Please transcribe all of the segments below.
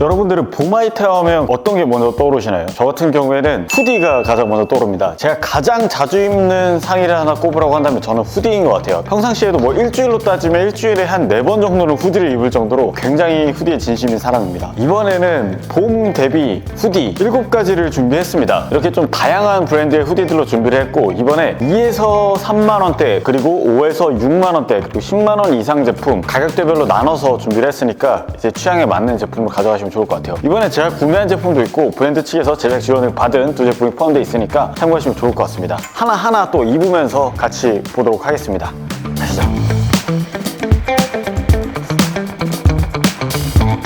여러분들은 봄 아이템 하면 어떤 게 먼저 떠오르시나요? 저 같은 경우에는 후디가 가장 먼저 떠오릅니다. 제가 가장 자주 입는 상의를 하나 꼽으라고 한다면 저는 후디인 것 같아요. 평상시에도 뭐 일주일로 따지면 일주일에 한 네 번 정도는 후디를 입을 정도로 굉장히 후디에 진심인 사람입니다. 이번에는 봄 대비 후디 7가지를 준비했습니다. 이렇게 좀 다양한 브랜드의 후디들로 준비를 했고 이번에 2에서 3만 원대 그리고 5에서 6만 원대 그리고 10만 원 이상 제품 가격대별로 나눠서 준비를 했으니까 이제 취향에 맞는 제품을 가져가시면 좋을 것 같아요. 이번에 제가 구매한 제품도 있고 브랜드 측에서 제작 지원을 받은 두 제품이 포함되어 있으니까 참고하시면 좋을 것 같습니다. 하나하나 또 입으면서 같이 보도록 하겠습니다. 가시죠.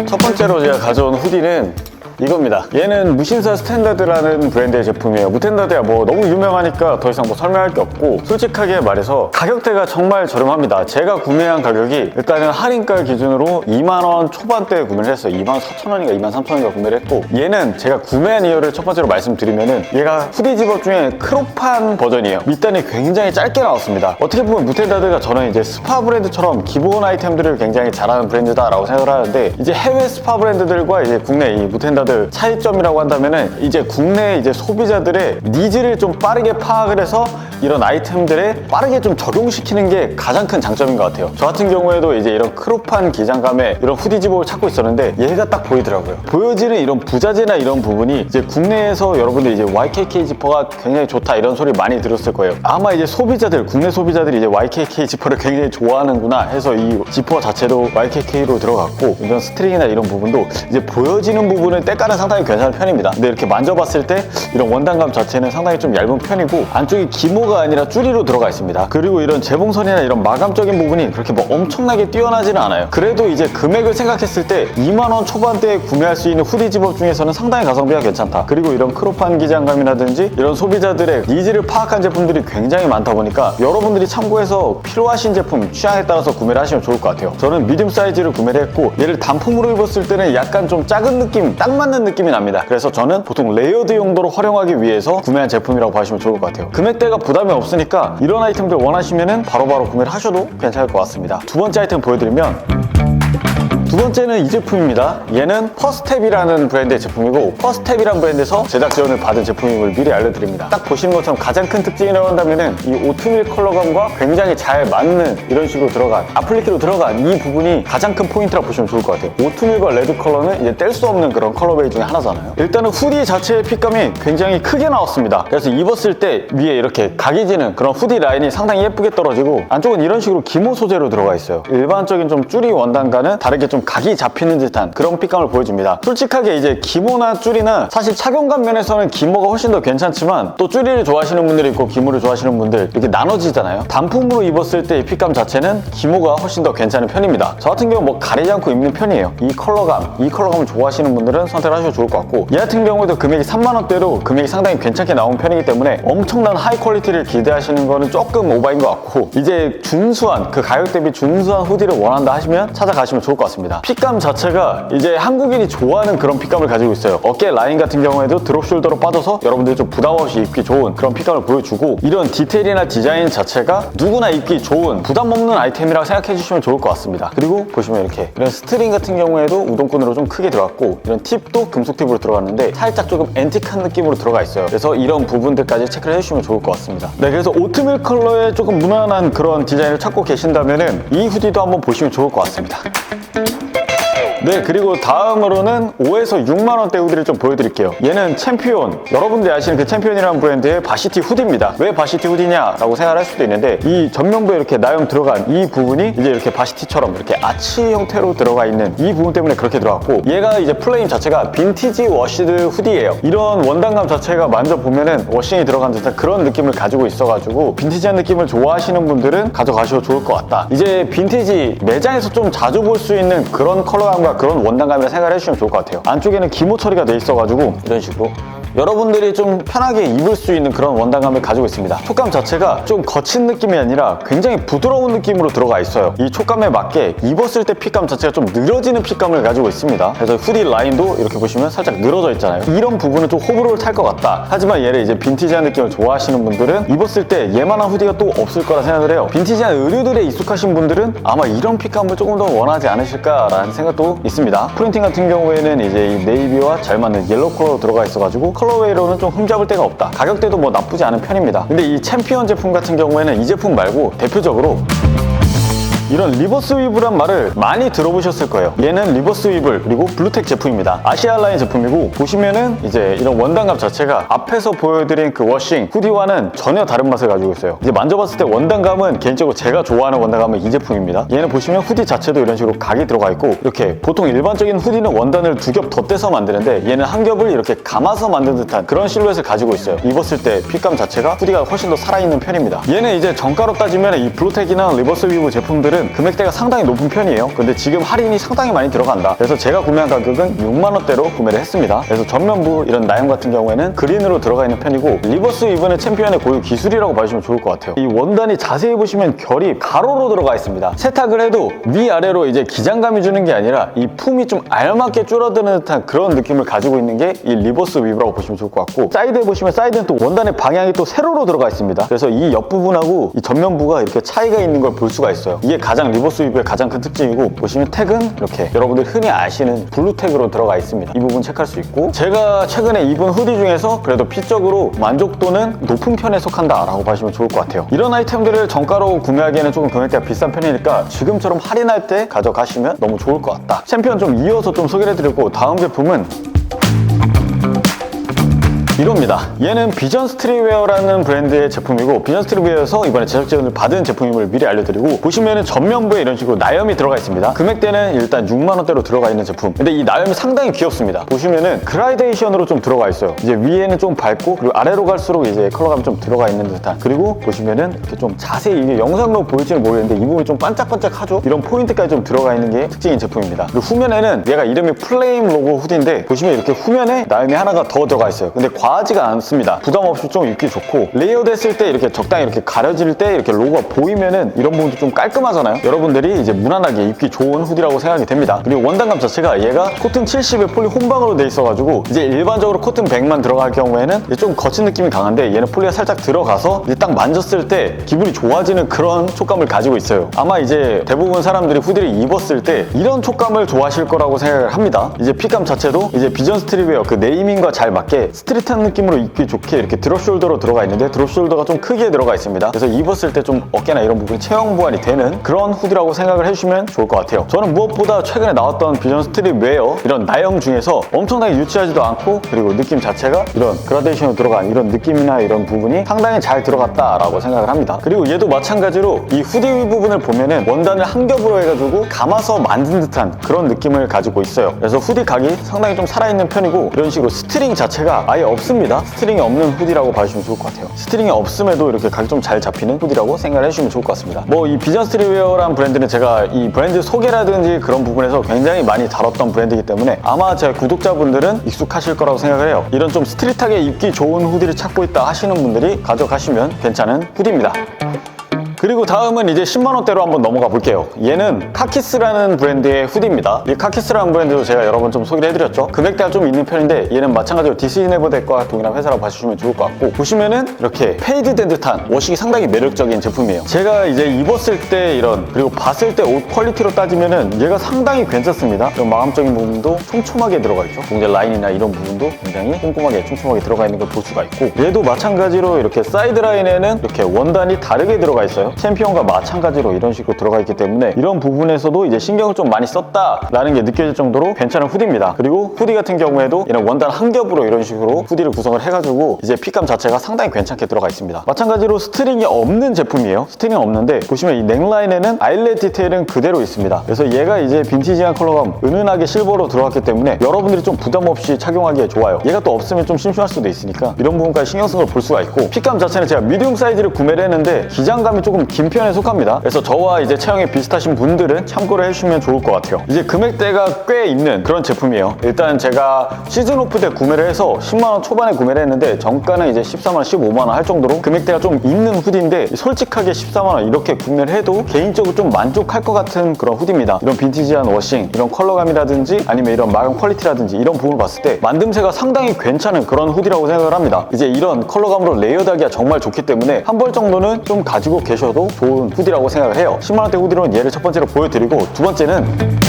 첫 번째로 제가 가져온 후디는 이겁니다. 얘는 무신사 스탠다드라는 브랜드의 제품이에요. 무텐다드야 뭐 너무 유명하니까 더 이상 뭐 설명할 게 없고 솔직하게 말해서 가격대가 정말 저렴합니다. 제가 구매한 가격이 일단은 할인가 기준으로 2만 원 초반대에 구매를 했어요. 2만 4천 원인가 2만 3천 원인가 구매를 했고 얘는 제가 구매한 이유를 첫 번째로 말씀드리면은 얘가 후디 집업 중에 크롭한 버전이에요. 밑단이 굉장히 짧게 나왔습니다. 어떻게 보면 무텐다드가 저는 이제 스파 브랜드처럼 기본 아이템들을 굉장히 잘하는 브랜드다라고 생각을 하는데 이제 해외 스파 브랜드들과 이제 국내 이 무텐다드 차이점이라고 한다면은 이제 국내 이제 소비자들의 니즈를 좀 빠르게 파악을 해서 이런 아이템들에 빠르게 좀 적용시키는 게 가장 큰 장점인 것 같아요. 저 같은 경우에도 이제 이런 크롭한 기장감에 이런 후디 집업을 찾고 있었는데 얘가 딱 보이더라고요. 보여지는 이런 부자재나 이런 부분이 이제 국내에서 여러분들 이제 YKK 지퍼가 굉장히 좋다 이런 소리 많이 들었을 거예요. 아마 이제 소비자들, 국내 소비자들이 이제 YKK 지퍼를 굉장히 좋아하는구나 해서 이 지퍼 자체도 YKK로 들어갔고 이런 스트링이나 이런 부분도 이제 보여지는 부분은 때 깔은 상당히 괜찮은 편입니다. 근데 이렇게 만져봤을 때 이런 원단감 자체는 상당히 좀 얇은 편이고 안쪽이 기모가 아니라 쭈리로 들어가 있습니다. 그리고 이런 재봉선이나 이런 마감적인 부분이 그렇게 뭐 엄청나게 뛰어나지는 않아요. 그래도 이제 금액을 생각했을 때 2만 원 초반대에 구매할 수 있는 후디 집업 중에서는 상당히 가성비가 괜찮다. 그리고 이런 크롭한 기장감이라든지 이런 소비자들의 니즈를 파악한 제품들이 굉장히 많다 보니까 여러분들이 참고해서 필요하신 제품 취향에 따라서 구매를 하시면 좋을 것 같아요. 저는 미디움 사이즈를 구매를 했고 얘를 단품으로 입었을 때는 약간 좀 작은 느낌, 딱 맞는 느낌이 납니다. 그래서 저는 보통 레이어드 용도로 활용하기 위해서 구매한 제품이라고 봐주시면 좋을 것 같아요. 금액대가 부담이 없으니까 이런 아이템들 원하시면은 바로바로 구매를 하셔도 괜찮을 것 같습니다. 두 번째 아이템 보여드리면 두 번째는 이 제품입니다. 얘는 퍼스텝이라는 브랜드의 제품이고 퍼스텝이라는 브랜드에서 제작 지원을 받은 제품임을 미리 알려드립니다. 딱 보시는 것처럼 가장 큰 특징이라고 한다면은 이 오트밀 컬러감과 굉장히 잘 맞는 이런 식으로 들어간 아플리키로 들어간 이 부분이 가장 큰 포인트라고 보시면 좋을 것 같아요. 오트밀과 레드 컬러는 이제 뗄 수 없는 그런 컬러베이 중에 하나잖아요. 일단은 후디 자체의 핏감이 굉장히 크게 나왔습니다. 그래서 입었을 때 위에 이렇게 각이 지는 그런 후디 라인이 상당히 예쁘게 떨어지고 안쪽은 이런 식으로 기모 소재로 들어가 있어요. 일반적인 좀 쭈리 원단과는 다르게 좀 각이 잡히는 듯한 그런 핏감을 보여줍니다. 솔직하게 이제 기모나 쭈리나 사실 착용감 면에서는 기모가 훨씬 더 괜찮지만 또 쭈리를 좋아하시는 분들이 있고 기모를 좋아하시는 분들 이렇게 나눠지잖아요. 단품으로 입었을 때 이 핏감 자체는 기모가 훨씬 더 괜찮은 편입니다. 저 같은 경우 뭐 가리지 않고 입는 편이에요. 이 컬러감, 이 컬러감을 좋아하시는 분들은 선택을 하셔도 좋을 것 같고 얘 같은 경우에도 금액이 3만 원대로 금액이 상당히 괜찮게 나온 편이기 때문에 엄청난 하이 퀄리티를 기대하시는 거는 조금 오바인 것 같고 이제 준수한 그 가격 대비 준수한 후디를 원한다 하시면 찾아가시면 좋을 것 같습니다. 핏감 자체가 이제 한국인이 좋아하는 그런 핏감을 가지고 있어요. 어깨 라인 같은 경우에도 드롭 숄더로 빠져서 여러분들이 좀 부담 없이 입기 좋은 그런 핏감을 보여주고 이런 디테일이나 디자인 자체가 누구나 입기 좋은 부담 없는 아이템이라고 생각해 주시면 좋을 것 같습니다. 그리고 보시면 이렇게 이런 스트링 같은 경우에도 우동끈으로 좀 크게 들어갔고 이런 팁도 금속 팁으로 들어갔는데 살짝 조금 앤틱한 느낌으로 들어가 있어요. 그래서 이런 부분들까지 체크를 해주시면 좋을 것 같습니다. 네, 그래서 오트밀 컬러의 조금 무난한 그런 디자인을 찾고 계신다면 은 이 후디도 한번 보시면 좋을 것 같습니다. 네 그리고 다음으로는 5에서 6만 원대 후디를 좀 보여드릴게요. 얘는 챔피온. 여러분들이 아시는 그 챔피온이라는 브랜드의 바시티 후디입니다. 왜 바시티 후디냐 라고 생각할 수도 있는데 이 전면부에 이렇게 나염 들어간 이 부분이 이제 이렇게 바시티처럼 이렇게 아치 형태로 들어가 있는 이 부분 때문에 그렇게 들어갔고 얘가 이제 플레임 자체가 빈티지 워시드 후디예요. 이런 원단감 자체가 만져보면은 워싱이 들어간 듯한 그런 느낌을 가지고 있어가지고 빈티지한 느낌을 좋아하시는 분들은 가져가셔도 좋을 것 같다. 이제 빈티지 매장에서 좀 자주 볼 수 있는 그런 컬러감과 그런 원단감이라 생각을 해주시면 좋을 것 같아요. 안쪽에는 기모 처리가 돼 있어가지고 이런 식으로 여러분들이 좀 편하게 입을 수 있는 그런 원단감을 가지고 있습니다. 촉감 자체가 좀 거친 느낌이 아니라 굉장히 부드러운 느낌으로 들어가 있어요. 이 촉감에 맞게 입었을 때 핏감 자체가 좀 늘어지는 핏감을 가지고 있습니다. 그래서 후디 라인도 이렇게 보시면 살짝 늘어져 있잖아요. 이런 부분은 좀 호불호를 탈 것 같다. 하지만 얘를 이제 빈티지한 느낌을 좋아하시는 분들은 입었을 때 얘만한 후디가 또 없을 거라 생각을 해요. 빈티지한 의류들에 익숙하신 분들은 아마 이런 핏감을 조금 더 원하지 않으실까라는 생각도 있습니다. 프린팅 같은 경우에는 이제 이 네이비와 잘 맞는 옐로우 컬러 들어가 있어가지고 컬러웨이로는 좀 흠잡을 데가 없다. 가격대도 뭐 나쁘지 않은 편입니다. 근데 이 챔피언 제품 같은 경우에는 이 제품 말고 대표적으로 이런 리버스 위브란 말을 많이 들어보셨을 거예요. 얘는 리버스 위블 그리고 블루텍 제품입니다. 아시아 라인 제품이고 보시면은 이제 이런 원단감 자체가 앞에서 보여드린 그 워싱 후디와는 전혀 다른 맛을 가지고 있어요. 이제 만져봤을 때 원단감은 개인적으로 제가 좋아하는 원단감은 이 제품입니다. 얘는 보시면 후디 자체도 이런 식으로 각이 들어가 있고 이렇게 보통 일반적인 후디는 원단을 두 겹 덧대서 만드는데 얘는 한 겹을 이렇게 감아서 만든 듯한 그런 실루엣을 가지고 있어요. 입었을 때 핏감 자체가 후디가 훨씬 더 살아있는 편입니다. 얘는 이제 정가로 따지면 이 블루텍이나 리버스 위브 제품들은 금액대가 상당히 높은 편이에요. 근데 지금 할인이 상당히 많이 들어간다. 그래서 제가 구매한 가격은 6만 원대로 구매를 했습니다. 그래서 전면부 이런 나형 같은 경우에는 그린으로 들어가 있는 편이고 리버스 위브는 챔피언의 고유 기술이라고 봐주시면 좋을 것 같아요. 이 원단이 자세히 보시면 결이 가로로 들어가 있습니다. 세탁을 해도 위아래로 이제 기장감이 주는 게 아니라 이 품이 좀 알맞게 줄어드는 듯한 그런 느낌을 가지고 있는 게 이 리버스 위브라고 보시면 좋을 것 같고 사이드에 보시면 사이드는 또 원단의 방향이 또 세로로 들어가 있습니다. 그래서 이 옆부분하고 이 전면부가 이렇게 차이가 있는 걸 볼 수가 있어요. 이게 가장 리버스 위브의 가장 큰 특징이고 보시면 택은 이렇게 여러분들 흔히 아시는 블루 택으로 들어가 있습니다. 이 부분 체크할 수 있고 제가 최근에 입은 후디 중에서 그래도 핏적으로 만족도는 높은 편에 속한다 라고 봐주시면 좋을 것 같아요. 이런 아이템들을 정가로 구매하기에는 조금 금액대가 비싼 편이니까 지금처럼 할인할 때 가져가시면 너무 좋을 것 같다. 챔피언 좀 이어서 좀 소개를 해드리고 다음 제품은 이겁니다. 얘는 비전 스트리웨어라는 브랜드의 제품이고 비전 스트리웨어에서 이번에 제작 지원을 받은 제품임을 미리 알려드리고 보시면은 전면부에 이런 식으로 나염이 들어가 있습니다. 금액대는 일단 6만 원대로 들어가 있는 제품. 근데 이 나염이 상당히 귀엽습니다. 보시면은 그라데이션으로 좀 들어가 있어요. 이제 위에는 좀 밝고 그리고 아래로 갈수록 이제 컬러감이 좀 들어가 있는 듯한. 그리고 보시면은 이렇게 좀 자세히 이게 영상으로 보일지는 모르겠는데 이 부분이 좀 반짝반짝하죠. 이런 포인트까지 좀 들어가 있는 게 특징인 제품입니다. 그리고 후면에는 얘가 이름이 플레임 로고 후디인데 보시면 이렇게 후면에 나염이 하나가 더 들어가 있어요. 근데 과하지가 않습니다. 부담 없이 좀 입기 좋고 레이어드 했을 때 이렇게 적당히 이렇게 가려질 때 이렇게 로고가 보이면은 이런 부분도 좀 깔끔하잖아요. 여러분들이 이제 무난하게 입기 좋은 후디라고 생각이 됩니다. 그리고 원단감 자체가 얘가 코튼 70에 폴리 혼방으로 돼 있어가지고 이제 일반적으로 코튼 100만 들어갈 경우에는 좀 거친 느낌이 강한데 얘는 폴리가 살짝 들어가서 이제 딱 만졌을 때 기분이 좋아지는 그런 촉감을 가지고 있어요. 아마 이제 대부분 사람들이 후디를 입었을 때 이런 촉감을 좋아하실 거라고 생각을 합니다. 이제 핏감 자체도 이제 비전 스트립웨어 그 네이밍과 잘 맞게 스트 릿한 느낌으로 입기 좋게 이렇게 드롭 숄더로 들어가 있는데 드롭 숄더가 좀 크게 들어가 있습니다. 그래서 입었을 때 좀 어깨나 이런 부분이 체형 보완이 되는 그런 후디라고 생각을 해주시면 좋을 것 같아요. 저는 무엇보다 최근에 나왔던 비전 스트립 웨어 이런 나형 중에서 엄청나게 유치하지도 않고 그리고 느낌 자체가 이런 그라데이션으로 들어간 이런 느낌이나 이런 부분이 상당히 잘 들어갔다라고 생각을 합니다. 그리고 얘도 마찬가지로 이 후디 부분을 보면은 원단을 한 겹으로 해가지고 감아서 만든 듯한 그런 느낌을 가지고 있어요. 그래서 후디 각이 상당히 좀 살아있는 편이고 이런 식으로 스트링 자체가 아예 없 습니다. 스트링이 없는 후디라고 봐주시면 좋을 것 같아요. 스트링이 없음에도 이렇게 좀잘 잡히는 후디라고 생각을 해주시면 좋을 것 같습니다. 뭐 이 비전 스트리웨어란 브랜드는 제가 이 브랜드 소개라든지 그런 부분에서 굉장히 많이 다뤘던 브랜드이기 때문에 아마 제 구독자분들은 익숙하실 거라고 생각을 해요. 이런 좀 스트릿하게 입기 좋은 후디를 찾고 있다 하시는 분들이 가져가시면 괜찮은 후디입니다. 그리고 다음은 이제 10만원대로 한번 넘어가 볼게요. 얘는 카키스라는 브랜드의 후디입니다. 이 카키스라는 브랜드도 제가 여러 번 좀 소개를 해드렸죠. 금액대가 좀 있는 편인데 얘는 마찬가지로 디스이네버덱과 동일한 회사라고 봐주시면 좋을 것 같고 보시면은 이렇게 페이드된 듯한 워싱이 상당히 매력적인 제품이에요. 제가 이제 입었을 때 이런 그리고 봤을 때 옷 퀄리티로 따지면은 얘가 상당히 괜찮습니다. 이런 마감적인 부분도 촘촘하게 들어가 있죠. 동작 라인이나 이런 부분도 굉장히 꼼꼼하게 촘촘하게 들어가 있는 걸 볼 수가 있고 얘도 마찬가지로 이렇게 사이드 라인에는 이렇게 원단이 다르게 들어가 있어요. 챔피언과 마찬가지로 이런 식으로 들어가 있기 때문에 이런 부분에서도 이제 신경을 좀 많이 썼다라는 게 느껴질 정도로 괜찮은 후디입니다. 그리고 후디 같은 경우에도 이런 원단 한 겹으로 이런 식으로 후디를 구성을 해가지고 이제 핏감 자체가 상당히 괜찮게 들어가 있습니다. 마찬가지로 스트링이 없는 제품이에요. 스트링이 없는데 보시면 이 넥라인에는 아일렛 디테일은 그대로 있습니다. 그래서 얘가 이제 빈티지한 컬러감 은은하게 실버로 들어갔기 때문에 여러분들이 좀 부담 없이 착용하기에 좋아요. 얘가 또 없으면 좀 심심할 수도 있으니까 이런 부분까지 신경 쓴 걸 볼 수가 있고 핏감 자체는 제가 미디움 사이즈를 구매를 했는데 기장감이 조금 좀 긴 편에 속합니다. 그래서 저와 이제 체형이 비슷하신 분들은 참고를 해주시면 좋을 것 같아요. 이제 금액대가 꽤 있는 그런 제품이에요. 일단 제가 시즌 오프 때 구매를 해서 10만원 초반에 구매를 했는데 정가는 이제 14만원, 15만원 할 정도로 금액대가 좀 있는 후디인데 솔직하게 14만원 이렇게 구매를 해도 개인적으로 좀 만족할 것 같은 그런 후디입니다. 이런 빈티지한 워싱, 이런 컬러감이라든지 아니면 이런 마감 퀄리티라든지 이런 부분을 봤을 때 만듦새가 상당히 괜찮은 그런 후디라고 생각을 합니다. 이제 이런 컬러감으로 레이어드하기가 정말 좋기 때문에 한 벌 정도는 좀 가지고 계셔도 좋은 후디라고 생각을 해요. 10만원대 후디로는 얘를 첫 번째로 보여드리고 두 번째는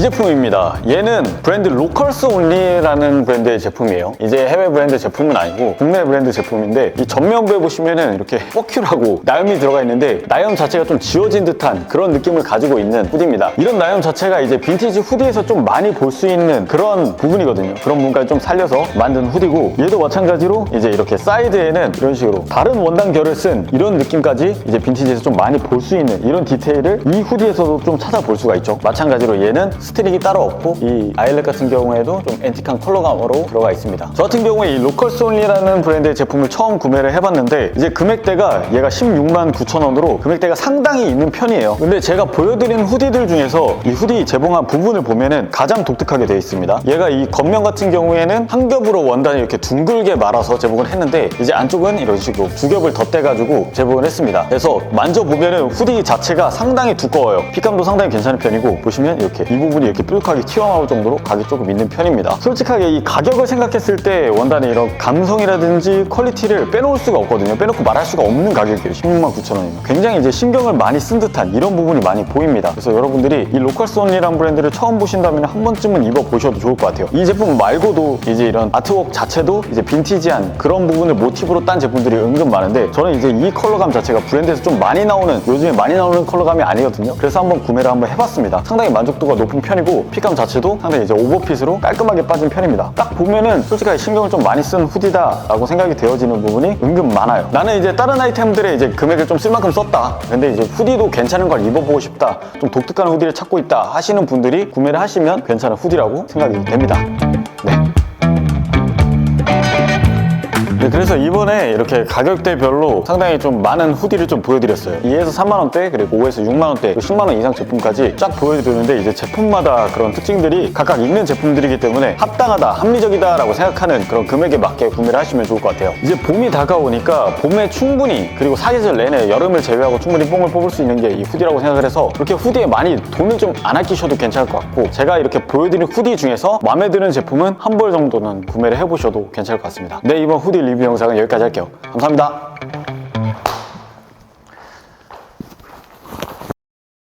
이 제품입니다. 얘는 브랜드 로컬스 온리라는 브랜드의 제품이에요. 이제 해외 브랜드 제품은 아니고 국내 브랜드 제품인데 이 전면부에 보시면은 이렇게 퍼큐라고 나염이 들어가 있는데 나염 자체가 좀 지워진 듯한 그런 느낌을 가지고 있는 후디입니다. 이런 나염 자체가 이제 빈티지 후디에서 좀 많이 볼 수 있는 그런 부분이거든요. 그런 부분까지 좀 살려서 만든 후디고 얘도 마찬가지로 이제 이렇게 사이드에는 이런 식으로 다른 원단 결을 쓴 이런 느낌까지 이제 빈티지에서 좀 많이 볼 수 있는 이런 디테일을 이 후디에서도 좀 찾아볼 수가 있죠. 마찬가지로 얘는 스트릭이 따로 없고 이 아일렛 같은 경우에도 좀 앤틱한 컬러감으로 들어가 있습니다. 저 같은 경우에 이 로컬스 온리라는 브랜드의 제품을 처음 구매를 해봤는데 이제 금액대가 얘가 16만 9천 원으로 금액대가 상당히 있는 편이에요. 근데 제가 보여드린 후디들 중에서 이 후디 재봉한 부분을 보면은 가장 독특하게 되어 있습니다. 얘가 이 겉면 같은 경우에는 한 겹으로 원단을 이렇게 둥글게 말아서 제봉을 했는데 이제 안쪽은 이런 식으로 두 겹을 덧대가지고 제봉을 했습니다. 그래서 만져보면은 후디 자체가 상당히 두꺼워요. 핏감도 상당히 괜찮은 편이고 보시면 이렇게 이 부분 이 이렇게 뾰족하게 튀어나올 정도로 가격이 조금 있는 편입니다. 솔직하게 이 가격을 생각했을 때 원단의 이런 감성이라든지 퀄리티를 빼놓을 수가 없거든요. 빼놓고 말할 수가 없는 가격이에요. 16만 9천 원이면. 굉장히 이제 신경을 많이 쓴 듯한 이런 부분이 많이 보입니다. 그래서 여러분들이 이 로컬스 온리라는 브랜드를 처음 보신다면 한 번쯤은 입어보셔도 좋을 것 같아요. 이 제품 말고도 이제 이런 아트웍 자체도 이제 빈티지한 그런 부분을 모티브로 딴 제품들이 은근 많은데 저는 이제 이 컬러감 자체가 브랜드에서 좀 많이 나오는 요즘에 많이 나오는 컬러감이 아니거든요. 그래서 한번 구매를 한번 해봤습니다. 상당히 만족도가 높은 편 이고 핏감 자체도 상당히 이제 오버핏으로 깔끔하게 빠진 편입니다. 딱 보면은 솔직하게 신경을 좀 많이 쓴 후디다라고 생각이 되어지는 부분이 은근 많아요. 나는 이제 다른 아이템들에 이제 금액을 좀 쓸 만큼 썼다. 근데 이제 후디도 괜찮은 걸 입어보고 싶다. 좀 독특한 후디를 찾고 있다 하시는 분들이 구매를 하시면 괜찮은 후디라고 생각이 됩니다. 네. 네, 그래서 이번에 이렇게 가격대별로 상당히 좀 많은 후디를 좀 보여드렸어요. 2에서 3만 원대, 그리고 5에서 6만 원대, 10만 원 이상 제품까지 쫙 보여드렸는데 이제 제품마다 그런 특징들이 각각 있는 제품들이기 때문에 합당하다, 합리적이다라고 생각하는 그런 금액에 맞게 구매를 하시면 좋을 것 같아요. 이제 봄이 다가오니까 봄에 충분히 그리고 사계절 내내 여름을 제외하고 충분히 뽕을 뽑을 수 있는 게 이 후디라고 생각을 해서 그렇게 후디에 많이 돈을 좀 안 아끼셔도 괜찮을 것 같고 제가 이렇게 보여드린 후디 중에서 마음에 드는 제품은 한 벌 정도는 구매를 해보셔도 괜찮을 것 같습니다. 네, 이번 후디 리뷰 영상은 여기까지 할게요. 감사합니다.